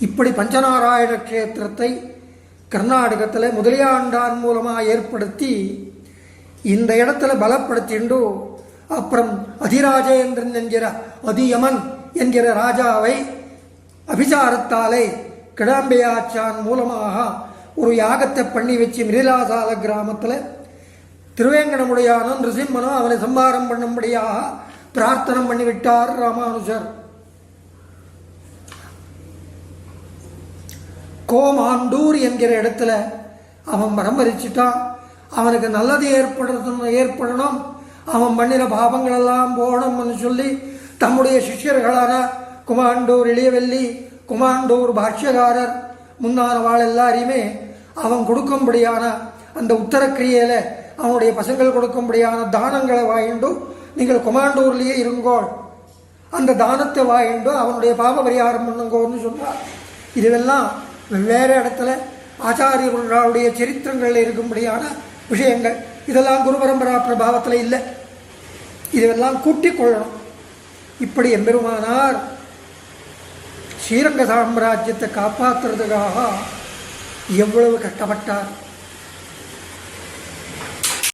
இப்படி பஞ்சநாராயண கஷேத்திரத்தை கர்நாடகத்தில் முதலியாண்டான் மூலமாக ஏற்படுத்தி இந்த இடத்துல பலப்படுத்திண்டு அப்புறம் அதிராஜேந்திரன் என்கிற அதியமன் என்கிற ராஜாவை அபிசாரத்தாலே கிடாம்பையாச்சான் மூலமாக ஒரு யாகத்தை பண்ணி வச்சு மிரிலாசால கிராமத்தில் திருவேங்கடமுடையானோ நிருசிம்மனோ அவனை சம்பாரம் பண்ணும்படியாக பிரார்த்தனை பண்ணிவிட்டார் ராமானுஜர். கோமாண்டூர் என்கிற இடத்துல அவன் மரமரிச்சிட்டான் அவனுக்கு நல்லது ஏற்படுத்தணும் ஏற்படணும். அவன் பண்ணின பாவங்களெல்லாம் போகணும்னு சொல்லி தம்முடைய சிஷ்யர்களான குமாண்டூர் இளையவெல்லி குமாண்டூர் பாஷ்யகாரர் முன்னானவாள் எல்லாரையுமே அவன் கொடுக்கும்படியான அந்த உத்தரக்கிரியையில் அவனுடைய பசங்கள் கொடுக்கும்படியான தானங்களை வாங்கிண்டு நீங்கள் குமாண்டூர்லேயே இருங்கோள். அந்த தானத்தை வாங்கிண்டு அவனுடைய பாவ பரிகாரம் பண்ணுங்கோன்னு சொன்னார் இதுவெல்லாம் வெவ்வேறு இடத்துல ஆச்சாரியர்களுடைய சரித்திரங்களில் இருக்கும்படியான விஷயங்கள். இதெல்லாம் குரு பரம்பரா பிரபாவத்தில் இல்லை. இதெல்லாம் கூட்டிக் கொள்ளணும். இப்படி எம்பெருமானார் ஸ்ரீரங்க சாம்ராஜ்யத்தை காப்பாற்றுறதுக்காக எவ்வளவு கஷ்டப்பட்டார்.